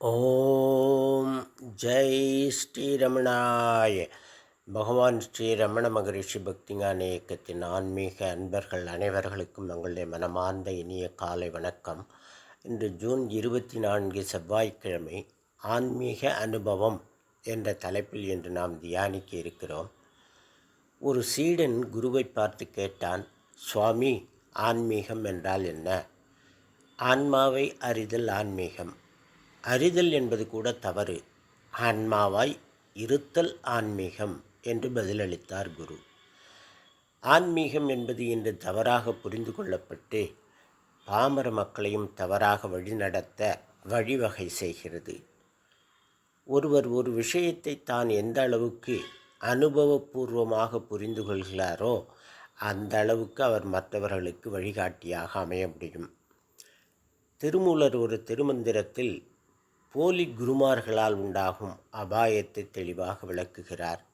ஓம் ஜெய் ஸ்ரீரமணாய். பகவான் ஸ்ரீரமண மகரிஷி பக்திஞான இயக்கத்தின் ஆன்மீக அன்பர்கள் அனைவர்களுக்கும் எங்களுடைய மனமார்ந்த இனிய காலை வணக்கம். இன்று ஜூன் இருபத்தி நான்கு செவ்வாய்க்கிழமை ஆன்மீக அனுபவம் என்ற தலைப்பில் இன்று நாம் தியானிக்க இருக்கிறோம். ஒரு சீடன் குருவை பார்த்து கேட்டான் சுவாமி ஆன்மீகம் என்றால் என்ன? ஆன்மாவை அறிதல் ஆன்மீகம். அறிதல் என்பது கூட தவறு. ஆன்மாவாய் இருத்தல் ஆன்மீகம் என்று பதிலளித்தார் குரு. ஆன்மீகம் என்பது இன்று தவறாக புரிந்து கொள்ளப்பட்டு பாமர மக்களையும் தவறாக வழிநடத்த வழிவகை செய்கிறது. ஒருவர் ஒரு விஷயத்தை தான் எந்த அளவுக்கு அனுபவபூர்வமாக புரிந்து கொள்கிறாரோ அந்த அளவுக்கு அவர் மற்றவர்களுக்கு வழிகாட்டியாக அமைய முடியும். திருமூலர் ஒரு திருமந்திரத்தில் போலி குருமார்களால் உண்டாகும் அபாயத்தை தெளிவாக விளக்குகிறார்.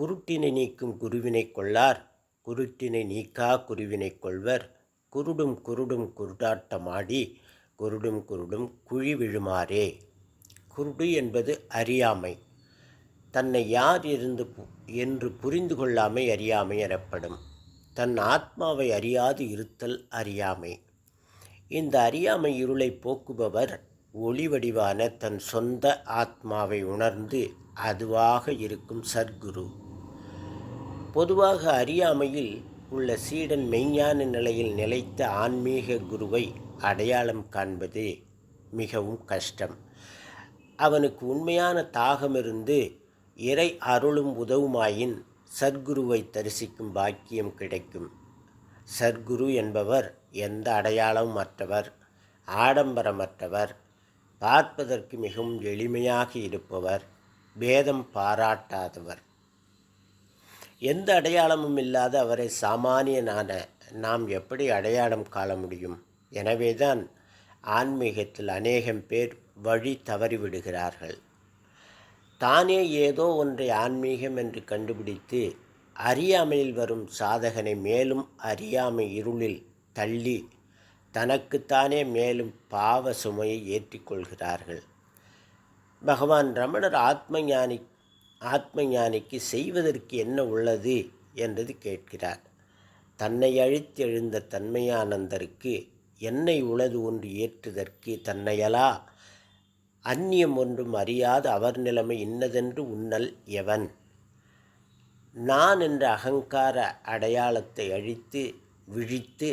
குருட்டினை நீக்கும் குருவினை கொள்ளார். குருட்டினை நீக்கா குருவினை கொள்வர். குருடும் குருடும் குருடாட்டமாடி குருடும் குருடும் குழி விழுமாறே. குருடு என்பது அறியாமை. தன்னை யார் இருந்து என்று புரிந்து கொள்ளாமை அறியாமை எனப்படும். தன் ஆத்மாவை அறியாது இருத்தல் அறியாமை. இந்த அறியாமை இருளை போக்குபவர் ஒளி வடிவான தன் சொந்த ஆத்மாவை உணர்ந்து அதுவாக இருக்கும் சர்க்குரு பொதுவாக அறியாமையில் உள்ள சீடன் மெய்ஞான நிலையில் நிலைத்த ஆன்மீக குருவை அடையாளம் காண்பது மிகவும் கஷ்டம். அவனுக்கு உண்மையான தாகமிருந்து இறை அருளும் உதவுமாயின் சர்க்குருவை தரிசிக்கும் பாக்கியம் கிடைக்கும். சர்க்குரு என்பவர் எந்த அடையாளமும் மற்றவர் ஆடம்பரமற்றவர் பார்ப்பதற்கு மிகவும் எளிமையாக இருப்பவர் பேதம் பாராட்டாதவர். எந்த அடையாளமும் இல்லாத அவரை சாமானியனான நாம் எப்படி அடையாளம் காண முடியும்? எனவேதான் ஆன்மீகத்தில் அநேகம் பேர் வழி தவறிவிடுகிறார்கள். தானே ஏதோ ஒன்றை ஆன்மீகம் என்று கண்டுபிடித்து அறியாமையில் வரும் சாதகனை மேலும் அறியாமை இருளில் தள்ளி தனக்குத்தானே மேலும் பாவ சுமையை ஏற்றிக்கொள்கிறார்கள். பகவான் ரமணர் ஆத்மஞானி ஆத்மஞானிக்கு செய்வதற்கு என்ன உள்ளது என்றது கேட்கிறார். தன்னை அழித்து எழுந்த தன்மையானந்தருக்கு என்னை உளது ஒன்று ஏற்றுதற்கு தன்னையலா? அந்நியம் ஒன்றும் அறியாத அவர் நிலைமை இன்னதென்று உன்னல் எவன்? நான் என்ற அகங்கார அடையாளத்தை அழித்து விழித்து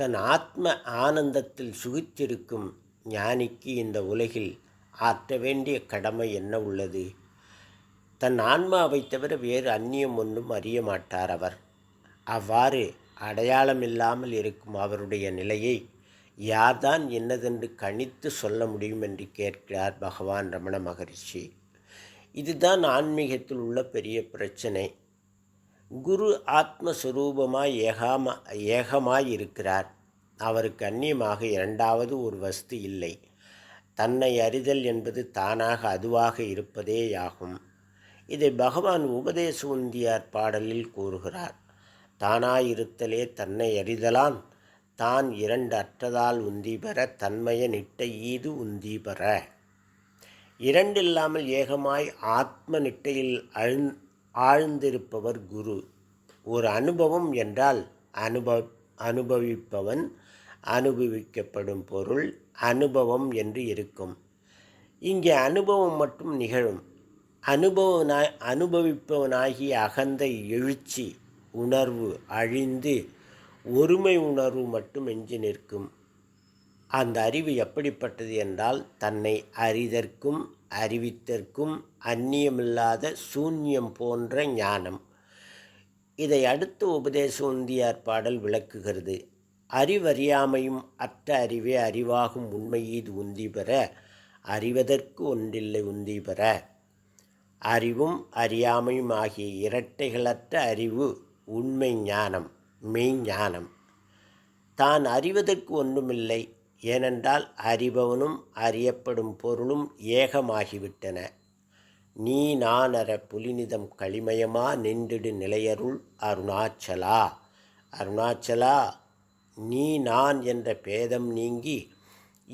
தன் ஆத்ம ஆனந்தத்தில் சுகித்திருக்கும் ஞானிக்கு இந்த உலகில் ஆற்ற வேண்டிய கடமை என்ன உள்ளது? தன் ஆன்மாவை தவிர வேறு அந்நியம் ஒன்றும் அறிய மாட்டார் அவர். அவ்வாறு அடையாளம் இல்லாமல் இருக்கும் அவருடைய நிலையை யார்தான் என்னதென்று கணித்து சொல்ல முடியும் என்று கேட்கிறார் பகவான் ரமண மகரிஷி. இதுதான் ஆன்மீகத்தில் உள்ள பெரிய பிரச்சனை. குரு ஆத்மஸ்வரூபமாய் ஏகாம ஏகமாய் இருக்கிறார் அவருக்கு அந்நியமாக இரண்டாவது ஒரு வஸ்து இல்லை. தன்னை அறிதல் என்பது தானாக அதுவாக இருப்பதேயாகும். இதை பகவான் உபதேச உந்தியார் பாடலில் கூறுகிறார். தானாயிருத்தலே தன்னை அறிதலான் தான் இரண்டு அற்றதால் உந்தி பெற தன்மைய நிட்டை ஈது உந்தி பெற. இரண்டில்லாமல் ஏகமாய் ஆத்ம நிட்டையில் அழு ஆழ்ந்திருப்பவர் குரு. ஒரு அனுபவம் என்றால் அனுபவ அனுபவிப்பவன் அனுபவிக்கப்படும் பொருள் அனுபவம் என்று இருக்கும். இங்கே அனுபவம் மட்டும் நிகழும். அனுபவனாய் அனுபவிப்பவனாகிய அகந்த எழுச்சி உணர்வு அழிந்து ஒருமை உணர்வு மட்டும் எஞ்சி நிற்கும். அந்த அறிவு எப்படிப்பட்டது என்றால் தன்னை அறிதற்கும் அறிவித்தற்கும் அந்நியமில்லாத சூன்யம் போன்ற ஞானம். இதை அடுத்து உபதேச உந்தியார் பாடல் விளக்குகிறது. அறிவறியாமையும் அற்ற அறிவே அறிவாகும் உண்மையீது உந்தி பெற அறிவதற்கு ஒன்றில்லை உந்தி பெற. அறிவும் அறியாமையும் ஆகிய இரட்டைகளற்ற அறிவு உண்மை ஞானம் மெய்ஞானம் தான் அறிவதற்கு ஒன்றுமில்லை ஏனென்றால் அறிபவனும் அறியப்படும் பொருளும் ஏகமாகிவிட்டன. நீ நான் அற புலினிதம் களிமயமா நின்றிடு நிலையருள் அருணாச்சலா. அருணாச்சலா நீ நான் என்ற பேதம் நீங்கி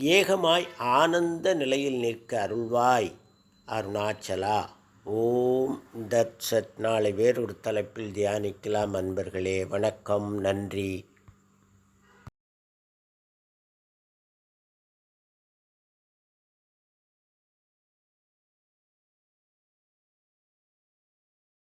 ஏகமாய் ஆனந்த நிலையில் நிற்க அருள்வாய். அருணாச்சலா ஓம் தத் சத் நாளை வேறொரு தலைப்பில் தியானிக்கலாம் அன்பர்களே. வணக்கம் நன்றி.